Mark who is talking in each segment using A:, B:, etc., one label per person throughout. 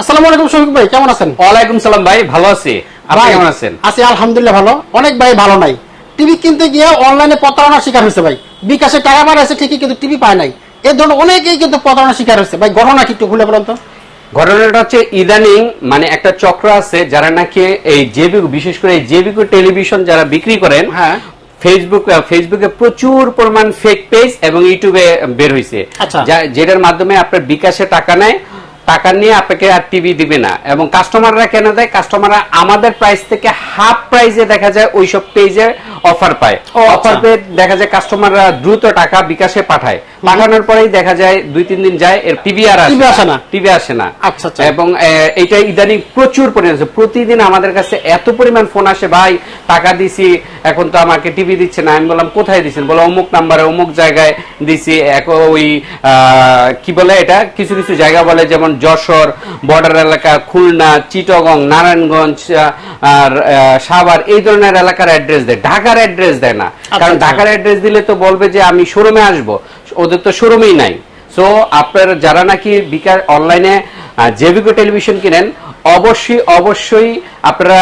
A: আসসালামু আলাইকুম শফিক ভাই কেমন আছেন?
B: ওয়ালাইকুম সালাম ভাই ভালো আছি। আপনি কেমন আছেন?
A: আছি আলহামদুলিল্লাহ ভালো। অনেক ভাই ভালো নাই। টিভি কিনতে গিয়ে অনলাইনে প্রতারণার শিকার হয়েছে ভাই। বিকাশে টাকা ঠিকই কিন্তু টিভি পায় নাই। এই ধরনের অনেকেই কিন্তু প্রতারণার শিকার হয়েছে। ভাই ঘটনা কি একটু খুলে বলুন তো।
B: ঘটনাটা হচ্ছে ইদানিং মানে একটা চক্র আছে যারা নাকি এই জেবিকু বিশেষ করে এই জেবিকু টেলিভিশন যারা বিক্রি করেন
A: হ্যাঁ।
B: ফেসবুক ফেসবুকে প্রচুর পরিমাণ ফেক পেজ এবং ইউটিউবে বের হয়েছে
A: আচ্ছা।
B: যেটার মাধ্যমে আপনার বিকাশে টাকা নেয় টাকা নিয়ে আপনাকে আর টিভি দিবে না। এবং কাস্টমাররা কেন দেয়? কাস্টমাররা আমাদের প্রাইস থেকে হাফ প্রাইসে দেখা যায় ওইসব পেজে অফার পায়।
A: ও, আচ্ছা।
B: অফার পেয়ে দেখা যায় কাস্টমাররা দ্রুত টাকা বিকাশে পাঠায়। পাঠানোর পরেই দেখা যায় দুই তিন দিন যায় এর টিভি আর
A: TV আসে না।
B: টিভি আসে না।
A: আচ্ছা, আচ্ছা।
B: এবং এটা ইদানিং প্রচুর পরিমাণ। প্রতিদিন আমাদের কাছে এত পরিমাণ ফোন আসে ভাই টাকা দিছি এখন তো আমাকে টিভি দিচ্ছে না। আমি বললাম কোথায় দিচ্ছেন বলে অমুক নাম্বারে অমুক জায়গায় দিছি। এক ওই কি বলে এটা? কিছু কিছু জায়গা বলে যেমন যশোর বর্ডার এলাকা খুলনা চিটগং নারায়ণগঞ্জ আর সাভার এই ধরনের এলাকার অ্যাড্রেস দেয় ঢাকার অ্যাড্রেস দেয় না কারণ
A: আচ্ছা।
B: ঢাকার অ্যাড্রেস দিলে তো বলবে যে আমি শোরুমে আসব ওদের তো শোরুমেই নাই সো আপনার যারা নাকি বিকাশ অনলাইনে জেবিকো টেলিভিশন কিনেন অবশ্যই অবশ্যই আপনারা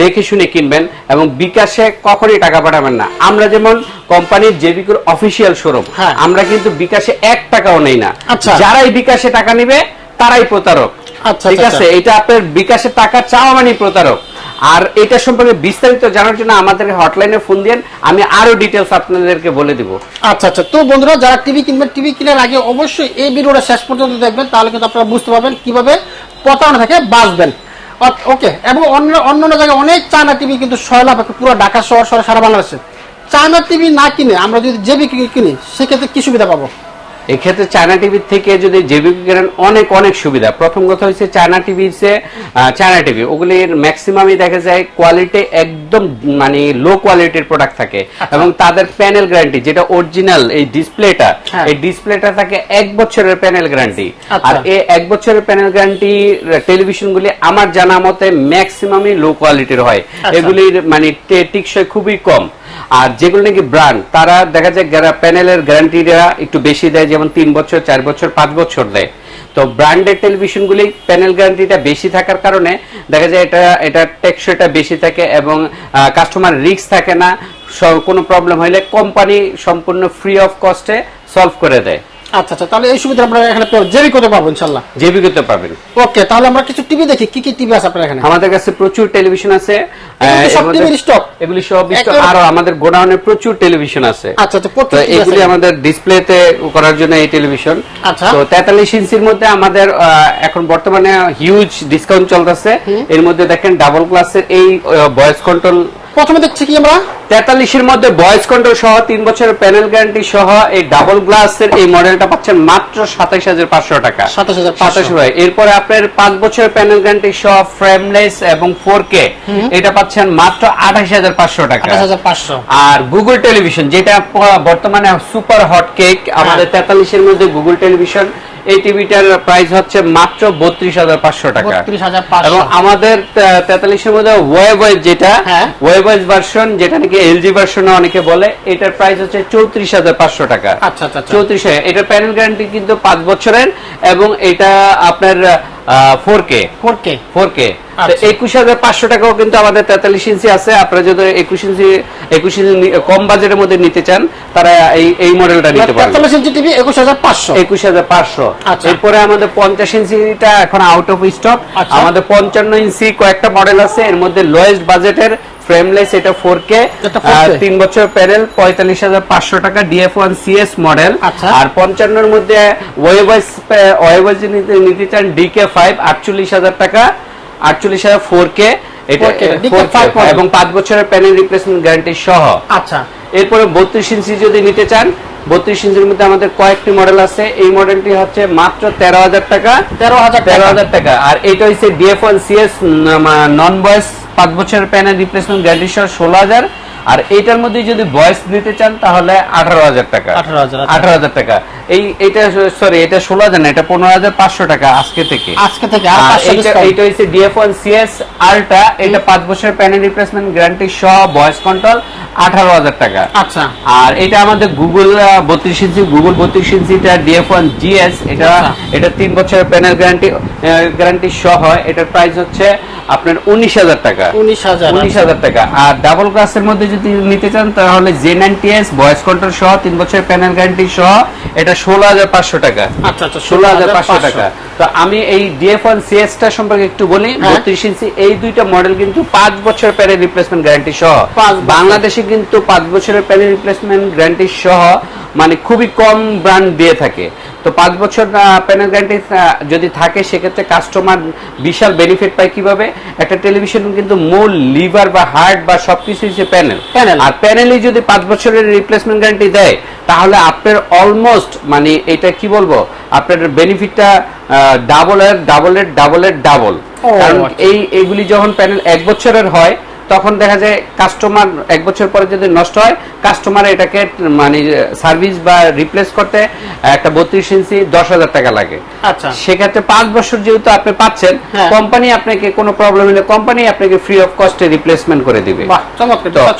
B: দেখে শুনে কিনবেন এবং বিকাশে কখনই টাকা পাঠাবেন না আমরা যেমন কোম্পানির জেবিকোর অফিসিয়াল শোরুম। আমরা কিন্তু বিকাশে এক টাকাও নেই না
A: আচ্ছা।
B: যারাই বিকাশে টাকা নিবে তারাই প্রতারক।
A: আচ্ছা,
B: ঠিক
A: আচ্ছা,
B: আছে? এটা আপনার বিকাশে টাকা চাওয়া মানে প্রতারক। আর এটা সম্পর্কে বিস্তারিত জানার জন্য আমাদের হটলাইনে ফোন দিন আমি আরও ডিটেলস আপনাদেরকে বলে দিব।
A: আচ্ছা আচ্ছা। তো বন্ধুরা যারা টিভি কিনবেন টিভি কেনার আগে অবশ্যই এই ভিডিওটা শেষ পর্যন্ত দেখবেন তাহলে কিন্তু আপনারা বুঝতে পারবেন কীভাবে প্রতারণা থেকে বাঁচবেন। ওকে এবং অন্য অন্য জায়গায় অনেক চায়না টিভি কিন্তু ছয় লাখ পুরো ঢাকা শহর সারা বাংলাদেশে। চায়না টিভি না কিনে আমরা যদি জেবি কিনি সেক্ষেত্রে কি সুবিধা পাবো?
B: এক্ষেত্রে চায়না টিভির থেকে যদি জেবি কেনেন অনেক অনেক সুবিধা। প্রথম কথা হচ্ছে চায়না টিভি হচ্ছে চায়না টিভি ওগুলির ম্যাক্সিমামই দেখা যায় কোয়ালিটি একদম মানে লো কোয়ালিটির প্রোডাক্ট থাকে এবং তাদের প্যানেল গ্যারান্টি যেটা অরিজিনাল এই ডিসপ্লেটা
A: হ্যাঁ।
B: এই ডিসপ্লেটা থাকে এক বছরের প্যানেল গ্যারান্টি
A: আচ্ছা।
B: আর এই এক বছরের প্যানেল গ্যারান্টি টেলিভিশনগুলি আমার জানা মতে ম্যাক্সিমামই লো কোয়ালিটির হয়
A: আচ্ছা।
B: এগুলির মানে টিকসই খুবই কম আর যেগুলো নাকি ব্র্যান্ড তারা দেখা যায় প্যানেলের গ্যারান্টিরা একটু বেশি দেয় যেমন তিন বছর চার বছর পাঁচ বছর দেয় তো ব্র্যান্ডেড টেলিভিশনগুলি প্যানেল গ্যারান্টিটা বেশি থাকার কারণে দেখা যায় এটা এটা টেকসইটা বেশি থাকে এবং কাস্টমার রিস্ক থাকে না। কোনো প্রবলেম হলে কোম্পানি সম্পূর্ণ ফ্রি অফ কস্টে সলভ করে দেয়।
A: আচ্ছা আচ্ছা তাহলে এই সুবিধা আমরা এখানে জেবি করতে পারব ইনশাল্লাহ।
B: জেবি করতে পারবেন।
A: ওকে তাহলে আমরা কিছু টিভি দেখি। কি কি টিভি আছে আপনার এখানে?
B: আমাদের কাছে প্রচুর টেলিভিশন আছে।
A: এগুলো কি
B: আহ,
A: সব টিভির stock?
B: এগুলি সব stock,
A: একেবারে-
B: আমাদের গোডাউনে প্রচুর টেলিভিশন আছে।
A: আচ্ছা আচ্ছা
B: তো
A: প্রচুর
B: এগুলি আমাদের ডিসপ্লেতে করার জন্য এই টেলিভিশন।
A: আচ্ছা।
B: তো তেতাল্লিশ ইঞ্চির মধ্যে আমাদের এখন বর্তমানে হিউজ ডিসকাউন্ট চলতেছে। এর মধ্যে দেখেন ডাবল ক্লাসের এই ভয়েস কন্ট্রোল
A: প্রথমে দেখছি কি আমরা?
B: তেতাল্লিশের মধ্যে ভয়েস কন্ট্রোল সহ তিন বছরের প্যানেল গ্যারান্টি সহ এই ডাবল গ্লাসের এই মডেলটা পাচ্ছেন মাত্র সাতাইশ হাজার পাঁচশো টাকা।
A: 27,500
B: সাতাশ ভাই এরপরে আপনার পাঁচ বছরের প্যানেল গ্যারান্টি সহ ফ্রেমলেস এবং ফোর কে এটা পাচ্ছেন মাত্র আঠাশ হাজার পাঁচশো টাকা।
A: পাঁচশো।
B: আর গুগল টেলিভিশন যেটা বর্তমানে সুপার হট কেক আমাদের
A: হ্যাঁ।
B: তেতাল্লিশের মধ্যে গুগল টেলিভিশন এই টিভিটার প্রাইস হচ্ছে মাত্র বত্রিশ হাজার পাঁচশো টাকা। এবং আমাদের তেতাল্লিশের মধ্যে ওয়েবয়েজ যেটা
A: হ্যাঁ।
B: ওয়েবয়েজ ভার্সন যেটা নাকি এলজি ভার্সন অনেকে বলে এটার প্রাইস হচ্ছে চৌত্রিশ হাজার পাঁচশো টাকা।
A: আচ্ছা আচ্ছা আচ্ছা।
B: চৌত্রিশ হাজার এটার প্যানেল গ্যারান্টি কিন্তু পাঁচ বছরের এবং এটা আপনার
A: আচ্ছা।
B: টাকাও কিন্তু আমাদের তেতাল্লিশ ইঞ্চি আছে। আপনারা যদি একুশ ইঞ্চি একুশ ইঞ্চি কম বাজেটের মধ্যে নিতে চান তারা এই এই মডেলটা নিতে পারবেন
A: তেতাল্লিশ ইঞ্চি টিভি একুশ হাজার পাঁচশো।
B: একুশ হাজার পাঁচশো।
A: আচ্ছা।
B: এরপরে আমাদের পঞ্চাশ ইঞ্চিটা এখন আউট অফ স্টক। আমাদের পঞ্চান্ন ইঞ্চি কয়েকটা মডেল আছে। এর মধ্যে লোয়েস্ট বাজেটের ফ্রেমলেস এটা ফোর কে
A: এটা 4K
B: তিন বছর প্যানেল পঁয়তাল্লিশ হাজার পাঁচশো টাকা ডিএফ ওয়ান সিএস মডেল। আর পঞ্চান্নর মধ্যে ওয়েবাইজ ওয়েবাইজ নিতে চান ডিকে ফাইভ আটচল্লিশ হাজার টাকা আটচল্লিশ হাজার ফোর কে এটা
A: 4K, DK
B: 4K,
A: five model।
B: এবং পাঁচ বছরের প্যানেল রিপ্লেসমেন্ট গ্যারান্টি সহ।
A: আচ্ছা।
B: এরপরে বত্রিশ ইঞ্চি যদি নিতে চান বত্রিশ ইঞ্চির মধ্যে আমাদের কয়েকটি মডেল আছে। এই মডেলটি হচ্ছে মাত্র তেরো হাজার টাকা।
A: তেরো হাজার
B: তেরো
A: টাকা
B: হাজার টাকা। আর এটা হচ্ছে DF one CS non voice পাঁচ বছরের প্যানেল রিপ্লেসমেন্ট গ্যারান্টি সহ ষোলো হাজার। আর এইটার মধ্যে যদি ভয়েস নিতে চান তাহলে আঠারো হাজার টাকা।
A: 18,000 আচ্ছা।
B: আঠারো হাজার টাকা। এই এটা সরি এটা ষোলো হাজার না এটা পনেরো হাজার পাঁচশো টাকা আজকে থেকে।
A: আজকে থেকে আর
B: আর
A: 500
B: এইটা হচ্ছে ডিএফ ওয়ান সিএস আলটা এটা পাঁচ প্যানেল রিপ্লেসমেন্ট গ্যারান্টি সহ ভয়েস কন্ট্রোল আঠারো হাজার টাকা।
A: আচ্ছা।
B: আর এটা আমাদের গুগল বত্রিশ ইঞ্চি গুগল বত্রিশ ইঞ্চি এটা ডিএফ ওয়ান জিএস এটা
A: আচ্ছা।
B: এটা তিন বছরের প্যানেল গ্যারান্টি গ্যারান্টি সহ এটার প্রাইস হচ্ছে আপনার উনিশ হাজার টাকা।
A: উনিশ হাজার
B: উনিশ হাজার টাকা। আর ডাবল ক্লাসের মধ্যে যদি নিতে চান তাহলে J ninety S voice control সহ তিন বছরের প্যানেল গ্যারান্টি সহ এটা ষোলো হাজার পাঁচশো টাকা।
A: আচ্ছা আচ্ছা
B: ষোলো হাজার পাঁচশো টাকা। তো আমি এই ডিএফ ওয়ান সিএসটা সম্পর্কে একটু বলি
A: হ্যাঁ।
B: বত্রিশ ইঞ্চি এই দুইটা মডেল কিন্তু পাঁচ বছর প্যানেল রিপ্লেসমেন্ট গ্যারান্টি সহ। বাংলাদেশে কিন্তু পাঁচ বছরের প্যানেল রিপ্লেসমেন্ট গ্যারান্টি সহ মানে খুবই কম ব্র্যান্ড দিয়ে থাকে। তো পাঁচ বছর প্যানেল গ্যারান্টি যদি থাকে সেক্ষেত্রে কাস্টমার বিশাল বেনিফিট পায় কীভাবে একটা টেলিভিশন কিন্তু মূল লিভার বা হার্ট বা সবকিছু হচ্ছে প্যানেল
A: Panel।
B: আর প্যানেলই যদি পাঁচ বছরের রিপ্লেসমেন্ট গ্যারান্টি দেয় তাহলে আপনার অলমোস্ট মানে এটা কি বলব আপনার বেনিফিটটা ডাবল এর ডাবল এর ডাবল এর ডাবল কারণ
A: আচ্ছা।
B: এই এইগুলি যখন প্যানেল এক বছরের হয় তখন দেখা যায় কাস্টমার এক বছর পরে যদি নষ্ট হয় কাস্টমার এটাকে মানে সার্ভিস বা রিপ্লেস করতে একটা বত্রিশ ইঞ্চি দশ হাজার টাকা লাগে।
A: আচ্ছা।
B: সেক্ষেত্রে পাঁচ বছর যেহেতু আপনি পাচ্ছেন
A: হ্যাঁ।
B: কোম্পানি আপনাকে কোনো প্রবলেম হলে কোম্পানি আপনাকে ফ্রি অফ কস্টে রিপ্লেসমেন্ট করে দিবে।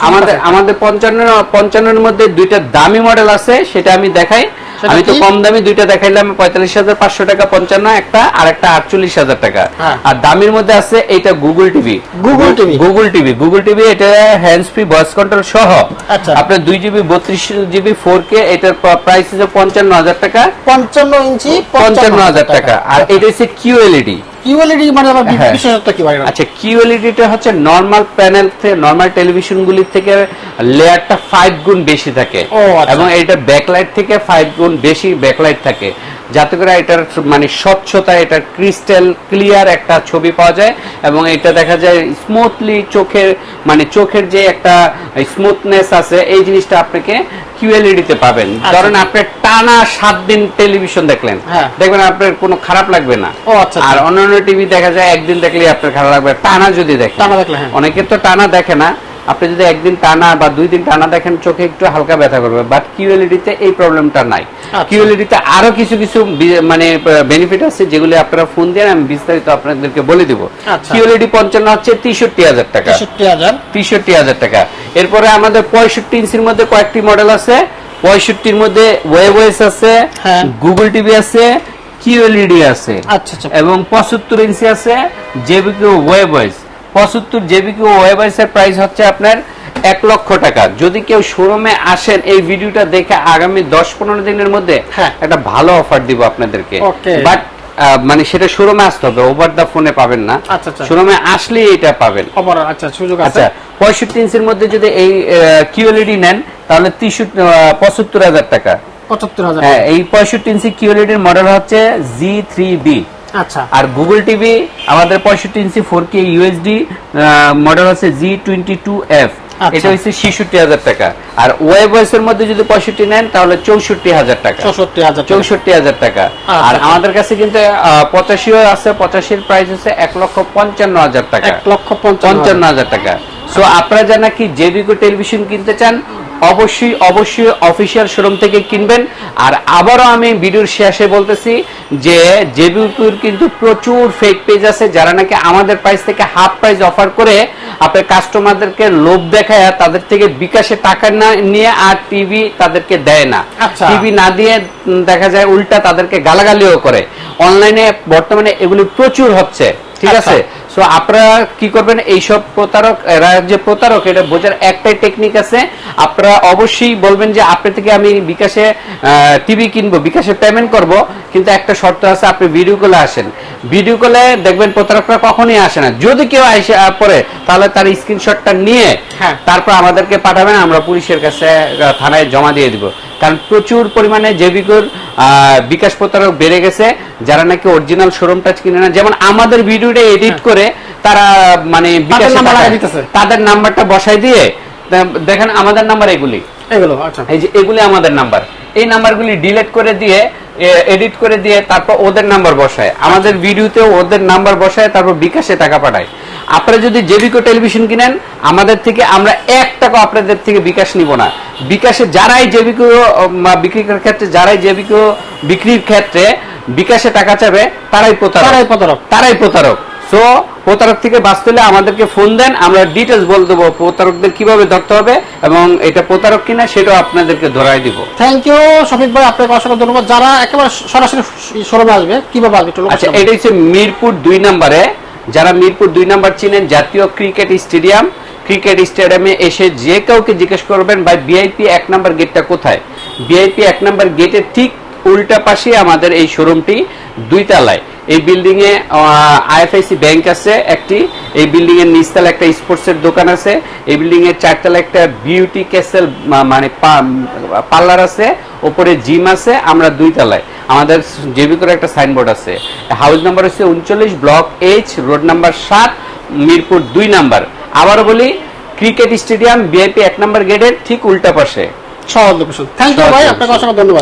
B: আমাদের আমাদের পঞ্চান্ন পঞ্চান্নের মধ্যে দুইটা দামি মডেল আছে সেটা আমি দেখাই। আমি তো কম দামি দুইটা দেখাইলাম পঁয়তাল্লিশ হাজার পাঁচশো টাকা পঞ্চান্ন একটা আর একটা আটচল্লিশ হাজার টাকা।
A: হ্যাঁ।
B: আর দামের মধ্যে আছে এটা Google TV
A: Google TV
B: Google TV Google TV এটা হ্যান্ডস ফ্রি ভয়েস কন্ট্রোল সহ।
A: আচ্ছা।
B: আপনার দুই জিবি বত্রিশ জিবি ফোর কে এটার প্রাইস হচ্ছে পঞ্চান্ন হাজার টাকা।
A: পঞ্চান্ন ইঞ্চি
B: পঞ্চান্ন হাজার টাকা। আর এটা হচ্ছে কিউ কিউএলইডি
A: কিউএলইডি মানে আবার বি-
B: হ্যাঁ।
A: বিশেষত্ব কি ভাই
B: আচ্ছা কিউএলইডিটা হচ্ছে নরমাল প্যানেল থেকে নরমাল টেলিভিশন গুলি থেকে লেয়ারটা ফাইভ গুণ বেশি থাকে
A: আচ্ছা।
B: এবং এটা ব্যাকলাইট থেকে ফাইভ গুণ বেশি ব্যাকলাইট থাকে যাতে করে এটার মানে স্বচ্ছতা এটা ক্রিস্টাল ক্লিয়ার একটা ছবি পাওয়া যায় এবং এটা দেখা যায় স্মুথলি চোখের মানে চোখের যে একটা স্মুথনেস আছে এই জিনিসটা আপনাকে কিউএলইডি তে পাবেন
A: আচ্ছা।
B: ধরেন আপনি টানা সাত দিন টেলিভিশন দেখলেন
A: হ্যাঁ।
B: দেখবেন আপনার কোনো খারাপ লাগবে না
A: ও আচ্ছা
B: আর অন্যান্য টিভি দেখা যায় একদিন দেখলে আপনার খারাপ লাগবে টানা যদি দেখেন
A: টানা দেখলে, হ্যাঁ।
B: অনেকে তো টানা দেখে না আপনি যদি একদিন টানা বা দুই দিন টানা দেখেন চোখে একটু হালকা ব্যথা করবে। বাট কিউএলইডি তে এই প্রবলেমটা নাই।
A: আচ্ছা।
B: কিউএলইডি তে আরও কিছু কিছু মানে বেনিফিট আছে যেগুলি আপনারা ফোন দিয়ে আমি বিস্তারিত আপনাদেরকে বলে দিব।
A: আচ্ছা।
B: কিউএলইডি পঞ্চান্ন হচ্ছে তেষট্টি হাজার টাকা।
A: তেষট্টি হাজার।
B: টাকা। এরপরে আমাদের পঁয়ষট্টি ইঞ্চির মধ্যে কয়েকটি মডেল আছে। পঁয়ষট্টির মধ্যে ওয়েবওয়েস আছে
A: হ্যাঁ।
B: গুগল টিভি আছে কিউএলইডি আছে।
A: আচ্ছা আচ্ছা।
B: এবং পঁচাত্তর ইঞ্চি আছে জেবিকিউ ওয়েবওয়েস পঁচাত্তর জেবিকিউ ওয়েবওয়েস এর প্রাইস হচ্ছে আপনার এক লক্ষ টাকা। যদি কেউ শোরুমে আসেন এই ভিডিওটা দেখে আগামী দশ পনেরো দিনের মধ্যে
A: হ্যাঁ।
B: একটা ভালো অফার দিব আপনাদেরকে। বাট মানে সেটা শোরুমে আসতে হবে ওভার দা ফোনে পাবেন না।
A: আচ্ছা, আচ্ছা।
B: শোরুমে আসলেই এটা পাবেন।
A: আচ্ছা সুযোগ
B: আচ্ছা পঁয়ষট্টি ইঞ্চির মধ্যে যদি এই কিউএলইডি নেন তাহলে তিরিশটি পঁচাত্তর হাজার টাকা।
A: পঁচাত্তর হাজার
B: হ্যাঁ এই পঁয়ষট্টি ইঞ্চি কিউএলইডির মডেল হচ্ছে জি থ্রি বি
A: আচ্ছা।
B: আর গুগল টিভি আমাদের পঁয়ষট্টি inch four K USD model হচ্ছে জি টোয়েন্টি টু এফ। এটা হচ্ছে ছেষট্টি হাজার টাকা। আর ওয়েব এর মধ্যে যদি পঁয়ষট্টি নেন তাহলে চৌষট্টি হাজার টাকা।
A: চৌষট্টি হাজার টাকা।
B: চৌষট্টি হাজার টাকা।
A: আচ্ছা।
B: আর আমাদের কাছে কিন্তু পঁচাশিও আছে পঁচাশির প্রাইস হচ্ছে এক লক্ষ পঞ্চান্ন হাজার টাকা।
A: এক লক্ষ পঞ্চান্ন
B: হাজার টাকা। সো আপনারা যারা কি জেবিকো টেলিভিশন কিনতে চান অবশ্যই অবশ্যই অফিসিয়াল শোরুম থেকে কিনবেন। আর আবারও আমি ভিডিওর শেষে বলতেছি যে জেবিকুর কিন্তু প্রচুর ফেক পেজ আছে। যারা নাকি আমাদের প্রাইস থেকে হাফ প্রাইস অফার করে আপনার কাস্টমারদেরকে লোভ দেখায় তাদের থেকে বিকাশে টাকা না নিয়ে আর টিভি তাদেরকে দেয় না।
A: আচ্ছা।
B: টিভি না দিয়ে দেখা যায় উল্টা তাদেরকে গালাগালিও করে। অনলাইনে বর্তমানে এগুলি প্রচুর হচ্ছে। ঠিক
A: আচ্ছা।
B: আছে? সো আপনারা কি করবেন? এইসব প্রতারক এরা যে প্রতারক এটা বোঝার একটাই টেকনিক আছে। আপনারা অবশ্যই বলবেন যে আপনার থেকে আমি বিকাশে টিভি কিনবো বিকাশে পেমেন্ট করব। কিন্তু একটা শর্ত আছে আপনি ভিডিও কলে আসেন। ভিডিও কলে দেখবেন প্রতারকরা কখনোই আসে না। যদি কেউ আসে পরে তাহলে তার স্ক্রিনশটটা নিয়ে
A: হ্যাঁ।
B: তারপর আমাদেরকে পাঠাবেন আমরা পুলিশের কাছে থানায় জমা দিয়ে দিব। কারণ প্রচুর পরিমাণে জেবিকোর বিকাশ প্রতারক বেড়ে গেছে যারা নাকি অরিজিনাল শোরুম টাচ কিনে না। যেমন আমাদের ভিডিওটা এডিট করে তারা মানে। তাদের নাম্বারটা বসাই দিয়ে দেখেন আমাদের নাম্বার এগুলি।
A: এগুলো আচ্ছা।
B: এই যে এগুলি আমাদের নাম্বার এই নাম্বারগুলি ডিলিট করে দিয়ে এডিট করে দিয়ে তারপর ওদের নাম্বার বসায়। আমাদের ভিডিওতে ওদের নাম্বার বসায় তারপর বিকাশে টাকা পাঠায়। আপনারা যদি জেবিকো টেলিভিশন কিনেন আমাদের থেকে আমরা এক টাকা আপনাদের থেকে বিকাশ নিব না। বিকাশে যারাই জেবিকো বিক্রি করার ক্ষেত্রে যারাই জেবিকো বিক্রির ক্ষেত্রে বিকাশে টাকা চাবে তারাই প্রতারক।
A: তারাই প্রতারক।
B: তারাই প্রতারক। সো প্রতারক থেকে বাঁচতে হলে আমাদেরকে ফোন দেন আমরা ডিটেলস বলে দেবো প্রতারকদের কীভাবে ধরতে হবে এবং এটা প্রতারক কিনা সেটাও আপনাদেরকে ধরাই দিব।
A: থ্যাংক ইউ শফিক ভাই আপনাকে অসংখ্য ধন্যবাদ। যারা একেবারে সরাসরি শোরুমে আসবে কীভাবে আসবে
B: আচ্ছা এটা হচ্ছে মিরপুর দুই নম্বরে। যারা মিরপুর দুই নাম্বার চিনেন, জাতীয় ক্রিকেট স্টেডিয়াম, ক্রিকেট স্টেডিয়ামে এসে যে কাউকে জিজ্ঞেস করবেন, ভাই বিআইপি এক নাম্বার গেটটা কোথায়? বিআইপি এক নাম্বার গেটের ঠিক উল্টা পাশে আমাদের এই শোরুমটি দুই তলায় এই বিল্ডিং এ আইএফআইসি ব্যাংক আছে একটি, এই বিল্ডিং এর নিচতলা একটা স্পোর্টস এর দোকান আছে, এই বিল্ডিং এর চারতলা একটা বিউটি ক্যাসেল মানে পার্লার আছে, ওপরে জিম আছে, আমরা দুই তলায় আমাদের যে ভিতরে একটা সাইনবোর্ড আছে। হাউস নাম্বার হচ্ছে উনচল্লিশ ব্লক এইচ রোড নাম্বার সাত মিরপুর দুই নাম্বার। আবারও বলি ক্রিকেট স্টেডিয়াম বিআইপি এক নাম্বার গেটের ঠিক উল্টা পাশে।
A: সহজ লোকেশন। থ্যাংক ইউ ভাই আপনাকে অসংখ্য ধন্যবাদ।